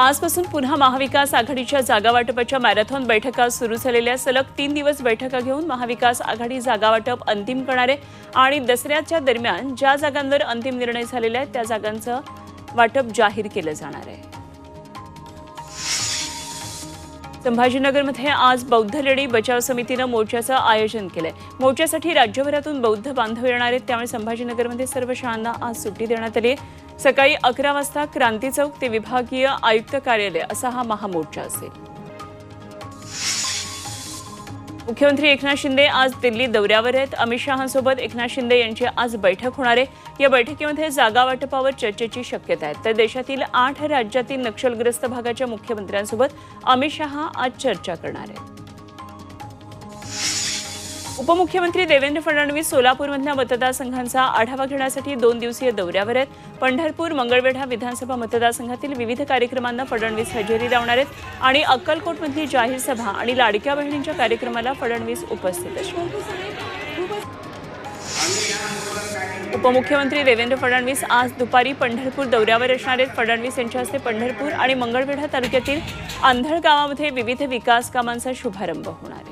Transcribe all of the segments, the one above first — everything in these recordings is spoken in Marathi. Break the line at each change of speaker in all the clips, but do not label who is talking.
आजपासून पुन्हा महाविकास आघाडीच्या जागावाटपाच्या मॅरेथॉन बैठका सुरू झालेल्या सलग तीन दिवस बैठका घेऊन महाविकास आघाडी जागावाटप अंतिम करणार आहे आणि दसऱ्याच्या दरम्यान ज्या जागांवर अंतिम निर्णय झालेला आहे त्या जागांचं वाटप जाहीर केलं जाणार आहे. संभाजीनगरमध्ये आज बौद्ध लेडी बचाव समितीनं मोर्चाचं आयोजन केलंय. मोर्चासाठी राज्यभरातून बौद्ध बांधव येणार आहेत. त्यामुळे संभाजीनगरमध्ये सर्व शाळांना आज सुट्टी देण्यात आली आहे. सकाळी अकरा वाजता क्रांती चौक ते विभागीय आयुक्त कार्यालय असा हा महामोर्चा असेल. मुख्यमंत्री एकनाथ शिंदे आज दिल्ली दौऱ्यावर आहेत. अमित शहांसोबत एकनाथ शिंदे यांची आज बैठक होणार आहे. या बैठकीमध्ये जागा वाटपावर चर्चेची शक्यता आहे. तर देशातील आठ राज्यातील नक्षलग्रस्त भागाच्या मुख्यमंत्र्यांसोबत अमित शहा आज चर्चा करणार आहेत. उपमुख्यमंत्री देवेंद्र फडणवीस सोलापूरमधल्या मतदारसंघांचा आढावा घेण्यासाठी दोन दिवसीय दौऱ्यावर आहेत. पंढरपूर मंगळवेढा विधानसभा मतदारसंघातील विविध कार्यक्रमांना फडणवीस हजेरी लावणार आहेत आणि अक्कलकोटमधली जाहीर सभा आणि लाडक्या बहिणींच्या कार्यक्रमाला फडणवीस उपस्थित असणार उपमुख्यमंत्री देवेंद्र फडणवीस आज दुपारी पंढरपूर दौऱ्यावर असणार आहेत. फडणवीस यांच्या हस्ते पंढरपूर आणि मंगळवेढा तालुक्यातील आंधळ गावामध्ये विविध विकास कामांचा शुभारंभ होणार आहे.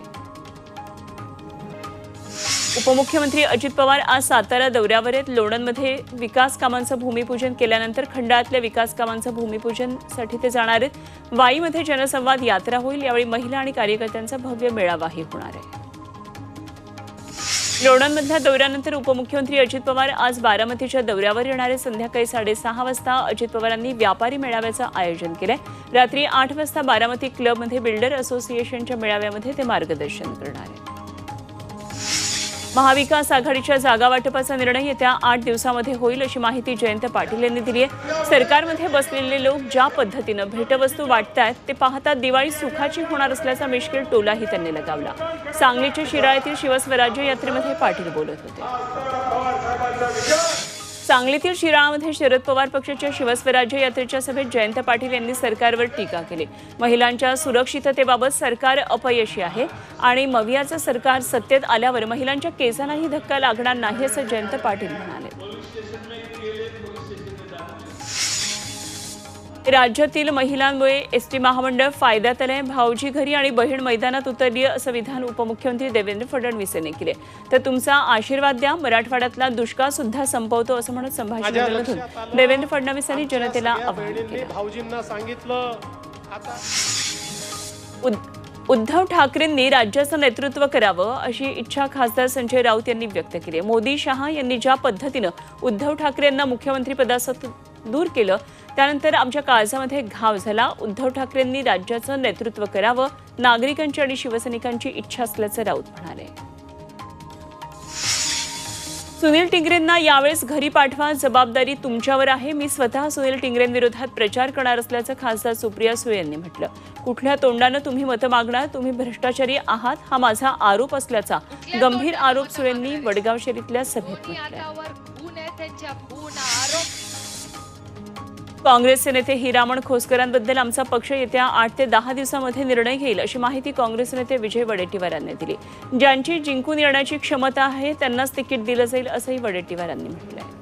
उपमुख्यमंत्री अजित पवार आज सातारा दौऱ्यावर आहेत. लोणंदमध्ये विकास कामांचं भूमिपूजन केल्यानंतर खंडाळातल्या विकास कामांचं भूमिपूजनसाठी ते जाणार आहेत. वाईमध्ये जनसंवाद यात्रा होईल. यावेळी महिला आणि कार्यकर्त्यांचा भव्य मेळावाही होणार आहे. लोणंदमधल्या दौऱ्यानंतर उपमुख्यमंत्री अजित पवार आज बारामतीच्या दौऱ्यावर येणारे संध्याकाळी साडेसहा वाजता अजित पवारांनी व्यापारी मेळाव्याचं आयोजन केलंय. रात्री आठ वाजता बारामती क्लबमध्ये बिल्डर असोसिएशनच्या मेळाव्यामध्ये ते मार्गदर्शन करणार आहेत. महाविकास आघाडीच्या जागा वाटपाचा निर्णय येत्या आठ दिवसामध्ये होईल अशी माहिती जयंत पाटील यांनी दिली आहे. सरकारमध्ये बसलेले लोक ज्या पद्धतीनं भेटवस्तू वाटतायत ते पाहता दिवाळी सुखाची होणार असल्याचा मिश्किल टोलाही त्यांनी लगावला. सांगलीच्या शिराळ्यातील शिवस्वराज्य यात्रेमध्ये पाटील बोलत होते. सांगलीतील शिराळामध्ये शरद पवार पक्षाच्या शिवस्वराज्य यात्रेच्या सभेत जयंत पाटील यांनी सरकारवर टीका केली. महिलांच्या सुरक्षिततेबाबत सरकार अपयशी आहे आणि मवियाचं सरकार सत्तेत आल्यावर महिलांच्या केसांनाही धक्का लागणार नाही असं जयंत पाटील म्हणाले. राज्यातील महिलांमुळे एस टी महामंडळ फायद्यात आलंय. भाऊजी घरी आणि बहीण मैदानात उतरली असं विधान उपमुख्यमंत्री देवेंद्र फडणवीस यांनी केले तर तुमचा आशीर्वाद द्या. मराठवाड्यातला दुष्काळ सुद्धा संपवतो असं म्हणत संभाजीनगरमधून देवेंद्र फडणवीस यांनी जनतेला आवाहन केलं
भाऊजींना सांगितलं.
उद्धव ठाकरेंनी राज्याचं नेतृत्व करावं अशी इच्छा खासदार संजय राऊत यांनी व्यक्त केली. मोदी शहा यांनी ज्या पद्धतीनं उद्धव ठाकरेंना मुख्यमंत्रीपदापासून दूर केलं त्यानंतर आमच्या काळजामध्ये घाव झाला. उद्धव ठाकरेंनी राज्याचं नेतृत्व करावं. नागरिकांची आणि शिवसैनिकांची इच्छा असल्याचं राऊत म्हणाले. सुनील टिंगरेंना यावेळेस घरी पाठवा. जबाबदारी तुमच्यावर आहे. मी स्वतः सुनील टिंगरेंविरोधात प्रचार करणार असल्याचं खासदार सुप्रिया सुळे यांनी म्हटलं. कुठल्या तोंडानं तुम्ही मतं मागणार? तुम्ही भ्रष्टाचारी आहात. हा माझा आरोप असल्याचा गंभीर आरोप सुळेंनी वडगाव शहरीतल्या सभेत म्हटलं. काँग्रेसचे नेते हिरामण खोसकरांबद्दल आमचा पक्ष येत्या आठ ते दहा दिवसामध्ये निर्णय घेईल अशी माहिती काँग्रेस नेते विजय वडेट्टीवार यांनी दिली. ज्यांची जिंकून येण्याची क्षमता आहे त्यांनाच तिकीट दिलं जाईल असंही वडेट्टीवार यांनी म्हटलंय.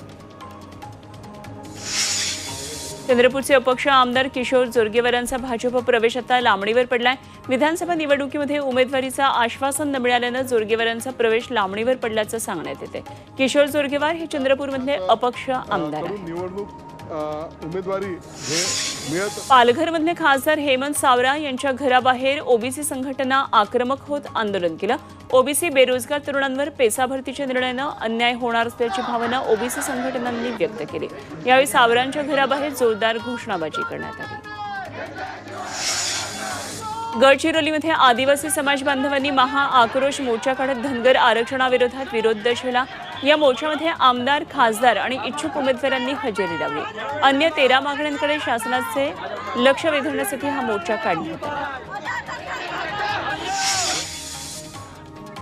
चंद्रपूरचे अपक्ष आमदार किशोर जोरगेवारांचा भाजप प्रवेश आता लांबणीवर पडलाय. विधानसभा निवडणुकीमध्ये उमेदवारीचा आश्वासन न मिळाल्यानं जोरगेवारांचा प्रवेश लांबणीवर पडल्याचं सांगण्यात येते किशोर जोरगेवार हे चंद्रपूरमधले अपक्ष आमदार आहेत.
निवडणूक उमेदवारी हे मिळत
पालघरमधले खासदार हेमंत सावरा यांच्या घराबाहेर ओबीसी संघटना आक्रमक होत आंदोलन केलं. ओबीसी बेरोजगार तरुणांवर पेसा भरतीच्या निर्णयानं अन्याय होणार असल्याची भावना ओबीसी संघटनांनी व्यक्त केली. यावेळी सावरांच्या घराबाहेर जोरदार घोषणाबाजी करण्यात आली. गडचिरोलीमध्ये आदिवासी समाज बांधवांनी महा आक्रोश मोर्चा काढत धनगर आरक्षणाविरोधात विरोध दर्शवला. या मोर्चामध्ये आमदार खासदार आणि इच्छुक उमेदवारांनी हजेरी लावली. अन्य तेरा मागण्यांकडे शासनाचे लक्ष वेधण्यासाठी हा मोर्चा काढण्यात आला.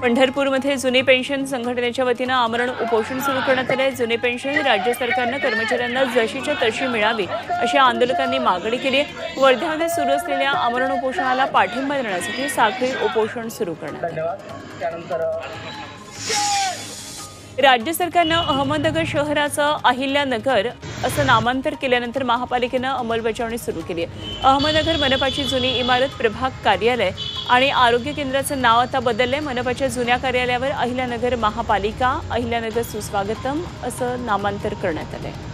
पंढरपूरमध्ये जुने पेन्शन संघटनेच्या वतीनं आमरण उपोषण सुरू करण्यात आले जुने पेन्शन राज्य सरकारनं कर्मचाऱ्यांना जशीच्या तशी मिळावी अशी आंदोलकांनी मागणी केली आहे. वर्ध्यामध्ये सुरू असलेल्या आमरण उपोषणाला पाठिंबा देण्यासाठी साखळी उपोषण सुरू करण्यात आलं. राज्य सरकारनं अहमदनगर शहराचं अहिल्यानगर असं नामांतर केल्यानंतर महापालिकेनं अंमलबजावणी सुरू केली आहे. अहमदनगर मनपाची जुनी इमारत प्रभाग कार्यालय आणि आरोग्य केंद्राचं नाव आता बदललंय. मनपाच्या जुन्या कार्यालयावर अहिल्यानगर महापालिका अहिल्यानगर सुस्वागतम असं नामांतर करण्यात आलं आहे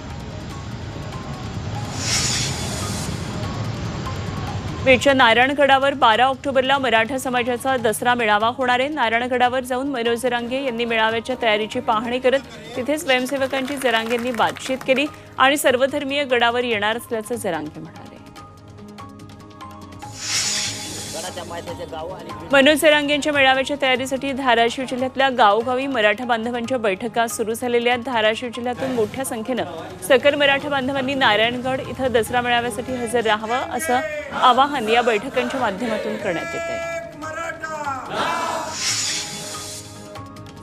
वेळच्या नारायणगडावर बारा ऑक्टोबरला मराठा समाजाचा दसरा मेळावा होणार आहे. नारायणगडावर जाऊन मनोज जरांगे यांनी मेळाव्याच्या तयारीची पाहणी करत तिथे स्वयंसेवकांची जरांगेंनी बातचीत केली आणि सर्वधर्मीय गडावर येणार असल्याचं जरांगे म्हणाले. मनोज जरांगेंच्या मेळाव्याच्या तयारीसाठी धाराशिव जिल्ह्यातल्या गावोगावी मराठा बांधवांच्या बैठका सुरू झालेल्या आहेत. धाराशिव जिल्ह्यातून मोठ्या संख्येनं सकल मराठा बांधवांनी नारायणगड इथं दसरा मेळाव्यासाठी हजर राहावं असं आवाहन या बैठकांच्या माध्यमातून करण्यात येत आहे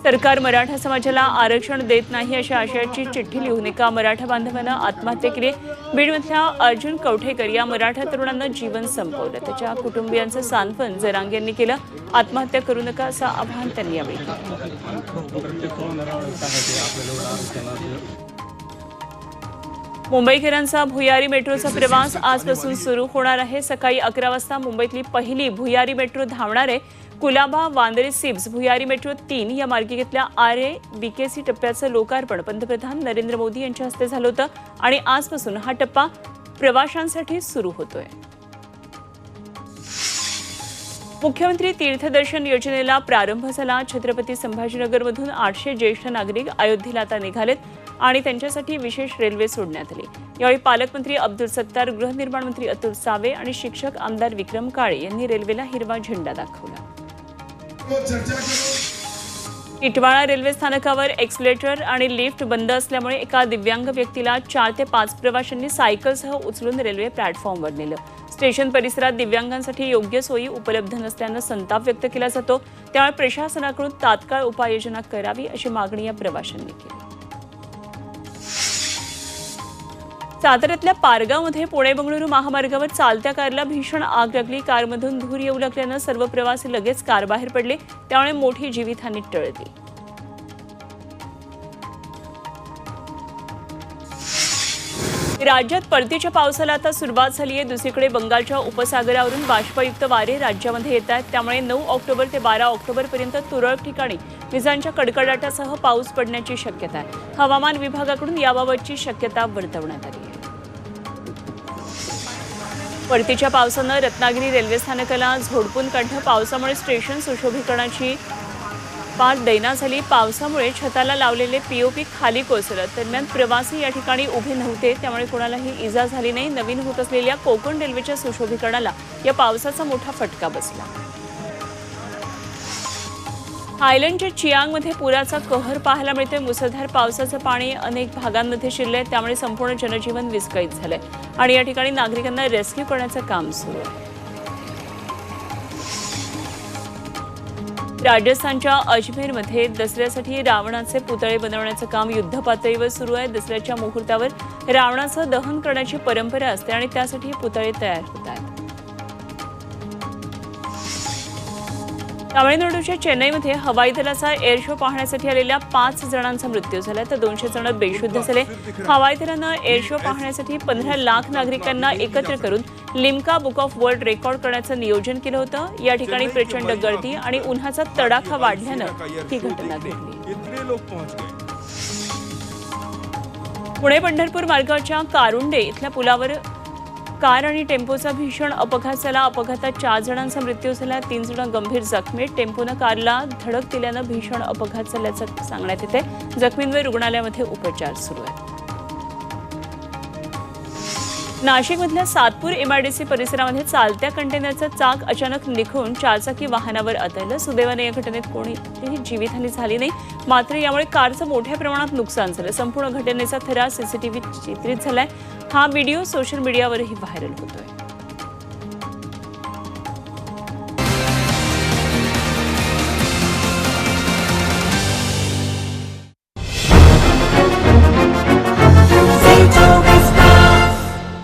सरकार मराठा समाजाला आरक्षण देत नाही अशा आशयाची चिठ्ठी लिहून एका मराठा बांधवानं आत्महत्या केली. बीडमधल्या अर्जुन कवठेकर या मराठा तरुणानं जीवन संपवलं. त्याच्या कुटुंबियांचं सांत्वन जरांग यांनी केलं. आत्महत्या करू नका असं आवाहन त्यांनी यावेळी केलं. मुंबईकरांचा भुयारी मेट्रोचा प्रवास आजपासून सुरू होणार आहे. सकाळी अकरा वाजता मुंबईतली पहिली भुयारी मेट्रो धावणार आहे. कुलाबा वांद्रे सिब्स भुयारी मेट्रो तीन या मार्गिकेतल्या आर ए बीकेसी टप्प्याचं लोकार्पण पंतप्रधान नरेंद्र मोदी यांच्या हस्ते झालं होतं आणि आजपासून हा टप्पा प्रवाशांसाठी सुरू होतोय. मुख्यमंत्री तीर्थदर्शन योजनेला प्रारंभ झाला. छत्रपती संभाजीनगरमधून आठशे ज्येष्ठ नागरिक अयोध्येला आता निघालेत आणि त्यांच्यासाठी विशेष रेल्वे सोडण्यात आली. यावेळी पालकमंत्री अब्दुल सत्तार गृहनिर्माण मंत्री अतुल सावे आणि शिक्षक आमदार विक्रम काळे यांनी रेल्वेला हिरवा झेंडा दाखवला. इटवाळा रेल्वे स्थानकावर एक्सलेटर आणि लिफ्ट बंद असल्यामुळे एका दिव्यांग व्यक्तीला चार ते पाच प्रवाशांनी सायकलसह उचलून रेल्वे प्लॅटफॉर्मवर नेलं. स्टेशन परिसरात दिव्यांगांसाठी योग्य सोयी उपलब्ध नसल्यानं संताप व्यक्त केला जातो. त्यामुळे प्रशासनाकडून तात्काळ उपाययोजना करावी अशी मागणी या प्रवाशांनी केली. साताऱ्यातल्या पारगावमध्ये पुणे बंगळुरू महामार्गावर चालत्या कारला भीषण आग लागली. कारमधून धूर येऊ लागल्यानं सर्व प्रवासी लगेच कार बाहेर पडले. त्यामुळे मोठी जीवितहानी टळली. राज्यात परतीच्या पावसाला आता सुरुवात झाली आहे. दुसरीकडे बंगालच्या उपसागरावरून बाष्पयुक्त वारे राज्यामध्ये येत आहेत. त्यामुळे नऊ ऑक्टोबर ते बारा ऑक्टोबरपर्यंत तुरळक ठिकाणी विजांच्या कडकडाटासह पाऊस पडण्याची शक्यता आहे. हवामान विभागाकडून याबाबतची शक्यता वर्तवण्यात आली परतीच्या पावसानं रत्नागिरी रेल्वे स्थानकाला झोडपून काढलं. पावसामुळे स्टेशन सुशोभीकरणाची पार दैना झाली. पावसामुळे छताला लावलेले पीओपी खाली कोसळत. दरम्यान प्रवासी या ठिकाणी उभे नव्हते. त्यामुळे कोणालाही इजा झाली नाही. नवीन होत असलेल्या कोकण रेल्वेच्या सुशोभीकरणाला या पावसाचा मोठा फटका बसला. थायलंडच्या चियांगमध्ये पुराचा कहर पाहायला मिळतोय. मुसळधार पावसाचं पाणी अनेक भागांमध्ये शिरलंय. त्यामुळे संपूर्ण जनजीवन विस्कळीत झालंय. आणि या ठिकाणी नागरिकांना रेस्क्यू करण्याचं काम सुरू आहे. राजस्थानच्या अजमेरमध्ये दसऱ्यासाठी रावणाचे पुतळे बनवण्याचं काम युद्धपातळीवर सुरू आहे. दसऱ्याच्या मुहूर्तावर रावणाचं दहन करण्याची परंपरा असते आणि त्यासाठी पुतळे तयार होत आहेत. तामिळनाडूच्या चेन्नईमध्ये हवाई दलाचा एअर शो पाहण्यासाठी आलेल्या पाच जणांचा मृत्यू झाला. तर दोनशे जण बेशुद्ध झाले. हवाई दलानं एअर शो पाहण्यासाठी पंधरा लाख नागरिकांना एकत्र करून Limca book of world record करण्याचं नियोजन केलं होतं. या ठिकाणी प्रचंड गर्दी आणि उन्हाचा तडाखा वाढल्यानं ही घटना घडली. पुणे पंढरपूर मार्गाच्या कारुंडे इथल्या पुलावर कार आणि टेम्पोचा भीषण अपघात झाला. अपघातात चार जणांचा मृत्यू झाला. तीन जण गंभीर जखमी टेम्पोनं कारला धडक दिल्यानं भीषण अपघात झाल्याचं सांगण्यात येते जखमींवर रुग्णालयामध्ये उपचार सुरू आहेत. नाशिकमधल्या सातपूर एमआयडीसी परिसरामध्ये चालत्या कंटेनरचं चाक अचानक निघून चारचाकी वाहनावर आदळलं सुदैवाने या घटनेत कोणीही जीवितहानी झाली नाही. मात्र यामुळे कारचं मोठ्या प्रमाणात नुकसान झालं. संपूर्ण घटनेचा थरा सीसीटीव्ही चित्रित झालाय. हा व्हिडिओ सोशल मीडियावरही व्हायरल होतोय.